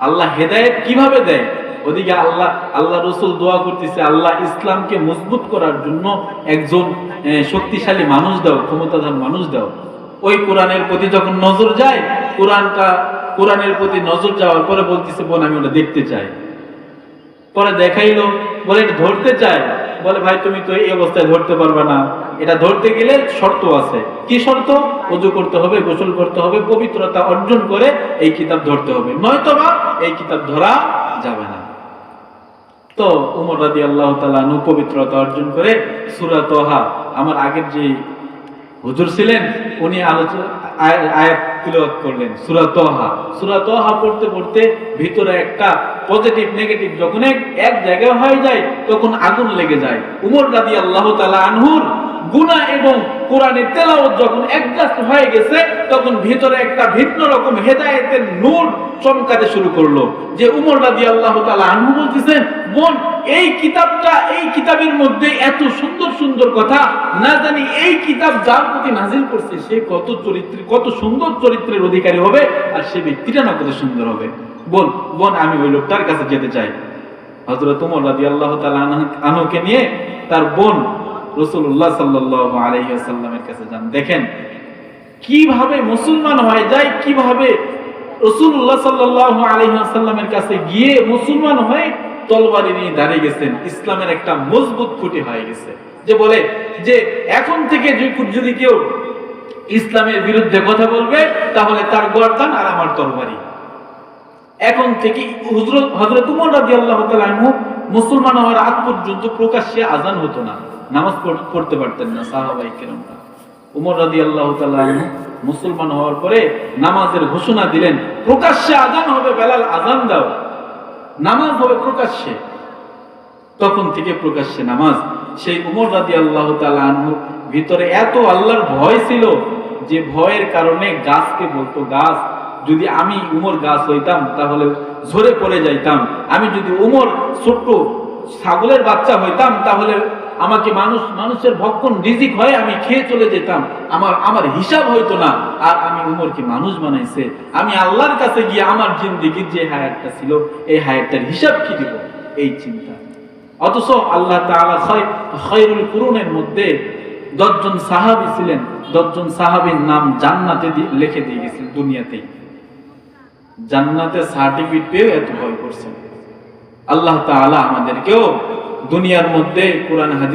আল্লাহ হেদায়েত কীভাবে দেয়? ওদিকে আল্লাহ আল্লাহ রসুল দোয়া করতেছে, আল্লাহ ইসলামকে মজবুত করার জন্য একজন শক্তিশালী মানুষ দাও, ক্ষমতাধর মানুষ দাও। ওই কোরআনের প্রতি যখন নজর যায়, কোরআনটা, কোরআনের প্রতি নজর যাওয়ার পরে বলতেছে, বোন, আমি ওটা দেখতে চাই। পরে দেখাইলো, বলে ধরতে চাই বলে, ভাই, তুমি তো এই অবস্থায় ধরতে পারবে না। এটা ধরতে গেলে শর্ত আছে। কি শর্ত? অজু করতে হবে, গোসল করতে হবে, পবিত্রতা অর্জন করে এই কিতাব ধরতে হবে। নয়তোবা এই কিতাব ধরা যাবে না। তো উমর রাদি আল্লাহ তালা পবিত্রতা অর্জন করে সুরা তোহা, আমার আগের যে হুজুর ছিলেন, উনি আলোচনা, আয়- আয়াত তিলাওয়াত করলেন, সূরা তোহা। সূরা তোহা পড়তে পড়তে ভিতরে একটা পজিটিভ, নেগেটিভ যখন এক জায়গায় হয়ে যায়, তখন আগুন লেগে যায়। উমর রাদিয়াল্লাহু তাআলা আনহুর গুনাহ এবং কোরআনের তেলাওয়াত যখন একজাস্ট হয়ে গেছে, তখন ভিতরে একটা ভিন্ন রকম হেদায়েতের নূর চমকাতে শুরু করল। যে উমর রাদিয়াল্লাহু তাআলা আনহু বলতেছেন, বোন, এই কিতাবটা, এই কিতাবের মধ্যে এত সুন্দর সুন্দর কথা, না জানি এই কিতাব যার প্রতি নাজিল করছে, সে কত চরিত্র, কত সুন্দর চরিত্রের অধিকারী হবে, আর সে ব্যক্তিটা না কত সুন্দর হবে? বোন বোন, আমি ওই লোকটার কাছে যেতে চাই। হযরত উমর রাদিয়াল্লাহু তাআলা আনহু- আনহুকে নিয়ে তার বোন রাসূলুল্লাহ সাল্লাল্লাহু আলাইহি কাছে যান। দেখেন, কীভাবে মুসলমান হয়ে যায়, কীভাবে রসুল্লাহ সাল্লাল্লাহু আলাইহি ওয়াসাল্লামের কাছে গিয়ে মুসলমান হয়ে তলবারি নিয়ে দাঁড়িয়ে গেছেন, ইসলামের একটা মজবুত খুঁটি হয়ে গেছে। যে বলে যে এখন থেকে যদি কেউ ইসলামের বিরুদ্ধে কথা বলবে, তাহলে তার গর্দান আর আমার তরবারি। এখন থেকে হুজরত হযরত উমর তাআলা আনহু মুসলমান হওয়ার আগ পর্যন্ত প্রকাশ্যে আজান হতো না। নামাজ পড়- পড়তে পারতেন না সাহাবাই কেরামরা। উমর তাআলা আনহু মুসলমান হওয়ার পরে নামাজের ঘোষণা দিলেন, প্রকাশ্যে আজান হবে, বেলাল আজান দাও। নামাজ হবে প্রকাশ্যে। তখন থেকে প্রকাশ্যে নামাজ। সেই উমর রাদি আল্লাহ ভিতরে এত আল্লাহর ভয় ছিল যে ভয়ের কারণে গাছকে বলতো, গাছ, যদি আমি উমর গাছ হইতাম, তাহলে ঝরে পড়ে যাইতাম। আমি যদি উমর ছোট্ট ছাগলের বাচ্চা হইতাম, তাহলে আমাকে মানুষ, মানুষের ভক্ষণ রিজিক হয়ে আমি খেয়ে চলে যেতাম। আমার আমার হিসাব হইতো না। আর আমি উমরকে মানুষ বানাইছে। আমি আল্লাহর কাছে গিয়ে আমার জিন্দিগির যে হায়াতটা ছিল, এই হায়াতটার হিসাব কি দিব এই চিন্তা। অথচ আল্লাহ তাআলা খয়- খয়রুল কুরুনের মধ্যে দশজন সাহাবি ছিলেন। দশজন সাহাবীর নাম জান্নাতে লিখে দিয়ে গেছিলেন দুনিয়াতেই। জান্নাতে সার্টিফিকেট পেয়ে এত ভয় করছেন আল্লাহ তাআলা আমাদেরকেও দুনিয়ার মধ্যে কোরআন হাদিস